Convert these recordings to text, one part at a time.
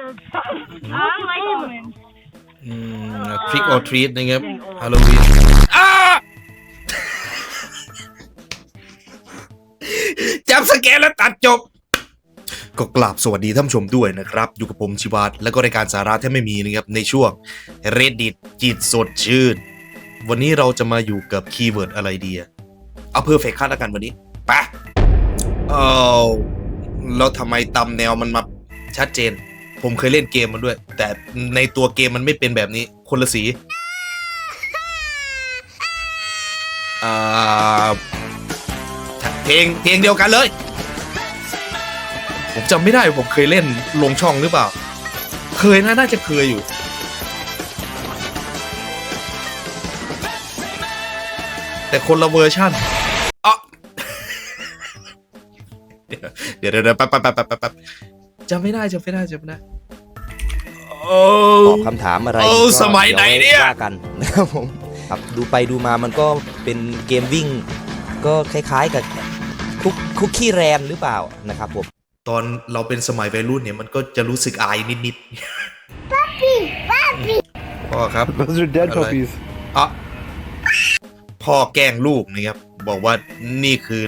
I like almonds. อืมทริกออทรีตนะครับฮาโลวีนอ้าจับสแกนแล้วตัดจบ ก็กราบสวัสดีท่านผู้ชมด้วยนะครับ อยู่กับผมชิวัตและก็รายการสาระที่ไม่มีนะครับ ในช่วง Reddit จิตสดชื่น วันนี้เราจะมาอยู่กับคีย์เวิร์ดอะไรดีอะเอาเพอร์เฟคคาดแล้วกันวันนี้ไปะเอาแล้วทำไมตำแนวมันมาชัดเจน ผมเคยเล่นเกมมันด้วย แต่ในตัวเกมมันไม่เป็นแบบนี้คนละสีอ่าเพลงเพลงเดียวกันเลย ผมจำไม่ได้ผมเคยเล่นลงช่องหรือเปล่า เคยนะน่าจะเคยอยู่ แต่คนละเวอร์ชั่นอ๋อเดี๋ยวเดี๋ยวเดี๋ยวป๊บแป๊บแป๊บแป๊บแป๊บ จำไม่ได้จำไม่ได้จำไม่ได้โอ้ ตอบคำถามอะไรโอ้ก็สมัยไหนเนี่ย ดี๋วว่ากันนะครับผมครับดูไปดูมามันก็เป็นเกมวิ่ง ก็คล้ายๆกับคุกคุกกี้แรนหรือเปล่านะครับผม ตอนเราเป็นสมัยวัยรุ่นเนี่ยมันก็จะรู้สึกอายนิดๆพ่อครับ Those are dead I like- puppies. อะพ่อแกล้งลูกนะครับ บอกว่านี่คือ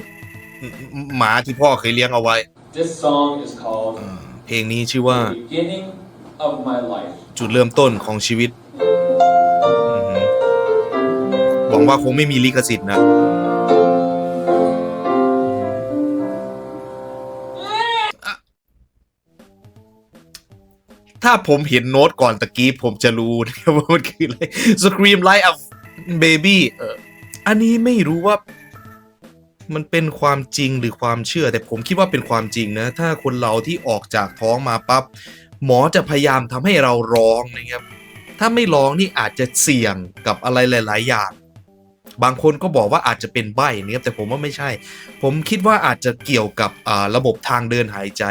หมาที่พ่อเคยเลี้ยงเอาไว้ This song is called เพ ลงนี้ชื่อว่า The Beginning of My Life. จุดเริ่มต้นของชีวิตอือหือหวังว่าคงไม่มีลิขสิทธิ์นะถ้าผมเห็นโน้ตก่อนตะกี้ผมจะรู้นะครับว่ามันคืออะไร Scream Like a Baby เอออันนี้ไม่รู้ว่า มันเป็นความจริงหรือความเชื่อ แต่ผมคิดว่าเป็นความจริงนะ ถ้าคนเราที่ออกจากท้องมาปั๊บหมอจะพยายามทำให้เราร้องนะครับ ถ้าไม่ร้องนี่อาจจะเสี่ยงกับอะไรหลาย ๆ อย่าง บางคนก็บอกว่าอาจจะเป็นใบนะครับแต่ผมว่าไม่ใช่ ผมคิดว่าอาจจะเกี่ยวกับระบบทางเดินหายใจ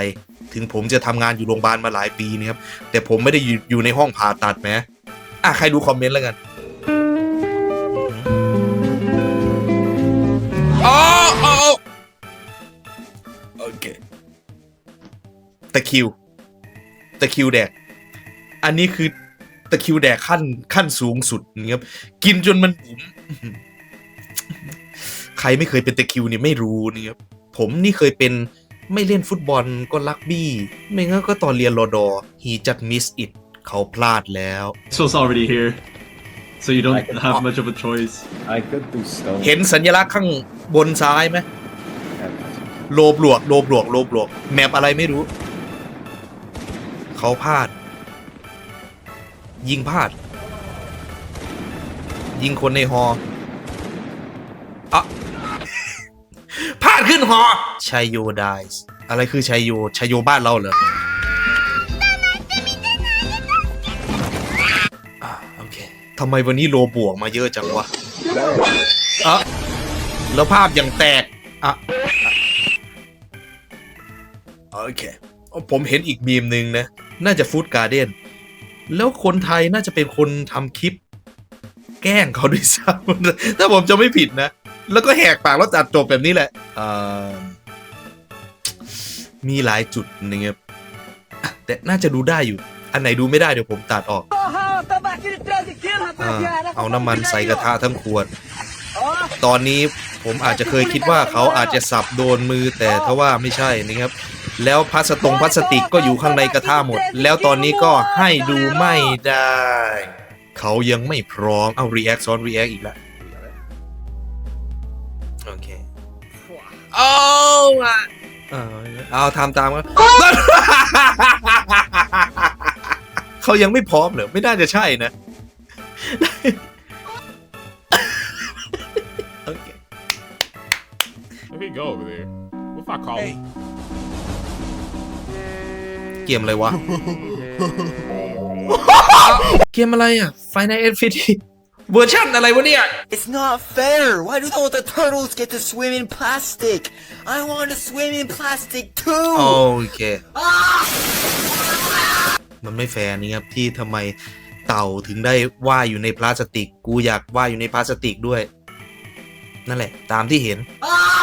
ถึงผมจะทำงานอยู่โรงพยาบาลมาหลายปีนะครับแต่ผมไม่ได้อยู่อยู่ในห้องผ่าตัดแม้อะใครดูคอมเมนต์แล้วกัน คริวตะคริวแดก อันนี้คือตะคริวแดกขั้นขั้นสูงสุดนะครับ กินจนมันบุ๋มใครไม่เคยเป็นตะคริวนี่ไม่รู้นะครับ ผมนี่เคยเป็นไม่เล่นฟุตบอลก็ลักบี้ ไม่งั้นก็ตอนเรียนรอดอ he just miss it เขาพลาดแล้ว So it's already here. So you don't I can- have much of a choice. I could do stone. เห็นสัญลักษณ์ข้างบนซ้ายไหมโลบลวกโลบลวกโลบลวกแมปอะไรไม่รู้ เขาพลาด ยิงพลาด ยิงคนในฮออะพลาดขึ้นฮอชัยโยไดส์อะไรคือชัยโยชัยโยบ้านเราเหรอโอเคทำไมวันนี้โลบวกมาเยอะจังวะอะแล้วภาพยังแตกอะอะโอเค ผมเห็นอีกบีมหนึ่งนะ น่าจะฟู้ดการ์เด้นแล้วคนไทยน่าจะเป็นคนทำคลิป แกล้งเขาด้วยซ้ำถ้าผมจะไม่ผิดนะ แล้วก็แหกปากแล้วตัดจบแบบนี้แหละมีหลายจุดนะครับอะแต่น่าจะดูได้อยู่ อันไหนดูไม่ได้เดี๋ยวผมตัดออกอเอาน้ำมันใส่กระทะทั้งขวด ตอนนี้ ผมอาจจะเคยคิดว่าเขาอาจจะสับโดนมือแต่ถ้าว่าไม่ใช่นะครับ แล้วพลาสตงพลาสติกก็อยู่ข้างในกระทะหมด แล้วตอนนี้ก็ให้ดูไม่ได้ เขายังไม่พร้อมเอา react ซ้อน react อีกแล้วโอเคเอาอะเอาเอาทำตามกันเขายังไม่พร้อมเหรอไม่น่าจะใช่นะ Look at go over there. What if I call him? เกมอะไรวะ เกมอะไรอะ Final Fantasy เวอร์ชันอะไรวะเนี่ย It's not fair Why do all the turtles get to swim in plastic I want to swim in plastic too โอเค มันไม่แฟร์นี่ครับที่ทำไมเต่าถึงได้ว่ายอยู่ในพลาสติก กูอยากว่ายอยู่ในพลาสติกด้วย นั่นแหละ ตามที่เห็น A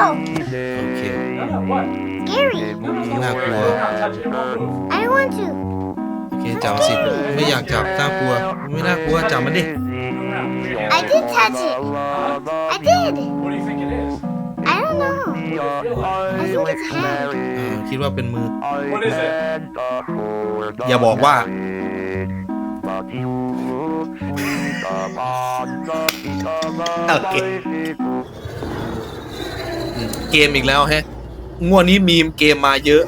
Go around. Move around a little bit. Whoa, โอเค What? scary. น่ากลัว Do not touch it. No move. I don't want to. โอเคจับสิ ไม่อยากจับน่ากลัว ไม่น่ากลัวจับมันดิ I did touch it. I did. What do you think it is? I don't know. What do you feel like? I think it's a hand. อ่าคิดว่าเป็นมือ What is it? อย่าบอกว่า โอเคอืม เกมอีกแล้วแฮะงวดนี้มีมเกมมาเยอะ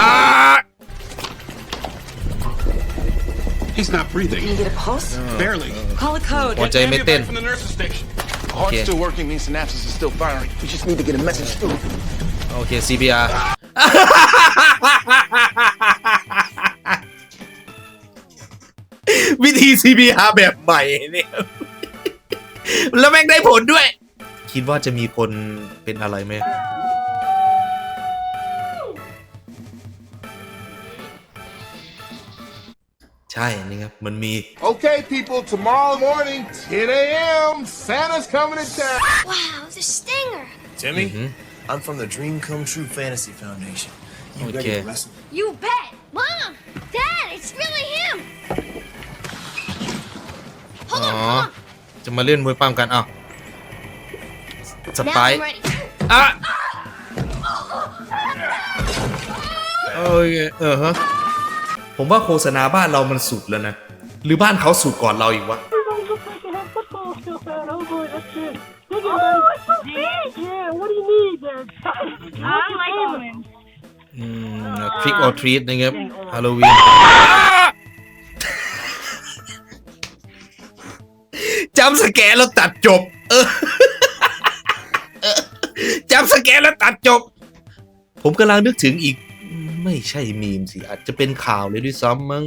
อ่า He's not breathing. Can you get a pulse? Barely. Call a code. หัวใจไม่เต้น From the nurse's station. Heart's Okay. still working, means synapses are still firing. We just need to get a message through. โอเค CPR วิธี CPR แบบใหม่เนี่ย แล้วแม่งได้ผลด้วย คิดว่าจะมีคนเป็นอะไรไหมใช่นี่ครับ มันมี Okay, people, tomorrow morning, 10 a.m., Santa's coming to town. Wow, the stinger. Timmy, Mhm. I'm from the Dream Come True Fantasy Foundation. You ready Okay. to wrestle? You bet. Mom, Dad, it's really him. Hold อ๋อ on, hold on. จะมาเล่นมวยปั้มกันอ้าว ส Now ไป I'm ready. อะโอเคเออฮะผมว่าโฆษณาบ้านเรามันสุดแล้วนะ หรือบ้านเขาสุดก่อนเราอีกวะอืมทริกออทรีตนะครับฮาโลวีนจำสแกนแล้วตัดจบ เออจำส แกนแล้วตัดจบ ผมกำลังนึกถึงอีก ไม่ใช่มีมสิ อาจจะเป็นข่าวเลยด้วยซ้ำมั้ง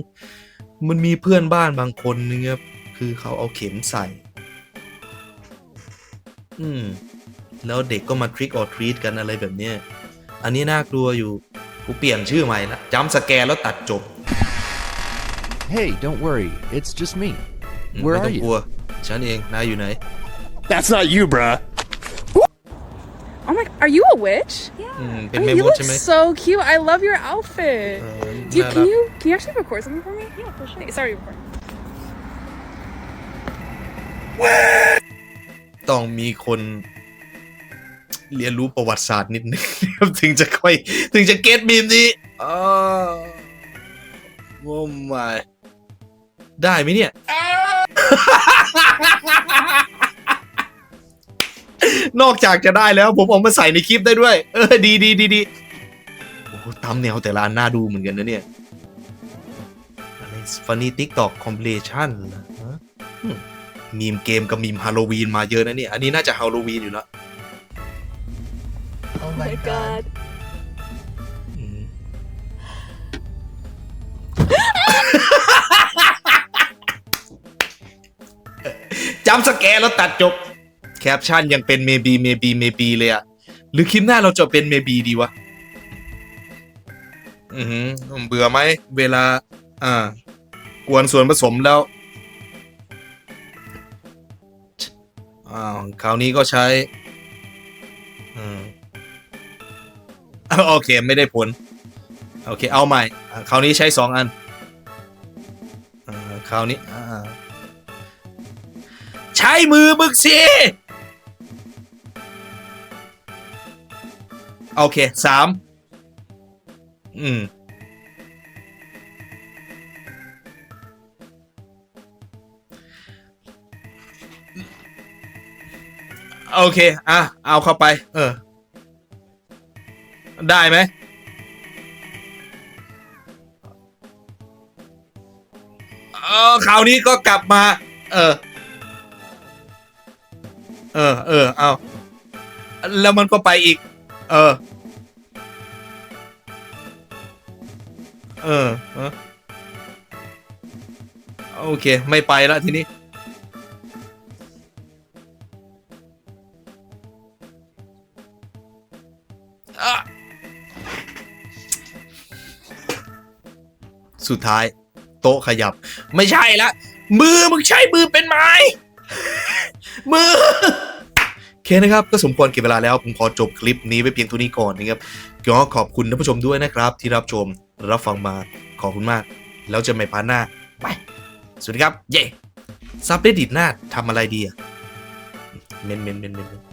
มันมีเพื่อนบ้านบางคนนะครับคือเขาเอาเข็มใส่ อืม แล้วเด็กก็มาทริกออทรีตกันอะไรแบบเนี้ยอันนี้น่ากลัวอยู่กูเปลี่ยนชื่อใหม่ละจำสแกนแล้วตัดจบ Hey, don't worry. It's just me. อืม Where ไม่ต้อ are ง you? กลัว ฉันเอง นายอยู่ไหน That's not you, bruh. Oh my, are you a witch? อืมเป็น I แม่ mean, ม you ด look ใช่ไหม so cute. I love your outfit. เออ Do you, น่ารั can ก you can you actually record something for me? Yeah, for sure. Sorry, record. ต้องมีคนเรียนรู้ประวัติศาสตร์นิดนึง ถึงจะค่อยถึงจะเก็ตบีมนี้อ๋อโอ้ไม่ได้ไหมเนี่ย นอกจากจะได้แล้ว ผมเอามาใส่ในคลิปได้ด้วย เออ ดีดีดีดีโอ้โหตามแนวแต่ละอันน่าดูเหมือนกันนะเนี่ยอะไรฟันนี่ทิกตอกคอมเพลชันเหรอฮะอืมมีมเกมกับมีมฮาโลวีนมาเยอะนะเนี่ย อันนี้น่าจะฮาโลวีนอยู่แล้ว Oh my god. อืมจำสแกนแล้วตัดจบ แคปชั่นยังเป็น maybe maybe maybe เลยอะหรือคลิปหน้าเราจะเป็น maybe ดีวะ อือหือเบื่อไหม เวลา อ่า กวนส่วนผสมแล้ว อ้าว คราวนี้ก็ใช้ อืมโอเค ไม่ได้ผล โอเค เอาใหม่ คราวนี้ใช้สองอันอ่าคราวนี้อ่าใช้มือมึกสิ โอเคสามอืม โอเค อะ เอาเข้าไป เออ ได้ไหม เออคราวนี้ก็กลับมา เออ เออ เออ เอา แล้วมันก็ไปอีก เออเออ เออโอเค ไม่ไปแล้วทีนี้สุดท้าย โต๊ะขยับ ไม่ใช่ละ มือมึงใช้มือเป็นไม้มือ เคนะครับก็สมควรเก็บเวลาแล้วผมขอจบคลิปนี้ไว้เพียงเท่านี้ก่อนนะครับก็ขอบคุณท่านผู้ชมด้วยนะครับ ที่รับชมรับฟังมาขอบคุณมาก แล้วเจะไม่พาร์ทหน้าไปสวัสดีครับ เย่ซับเดดิตหน้าทำอะไรดีอะเมนเมนเมนเมน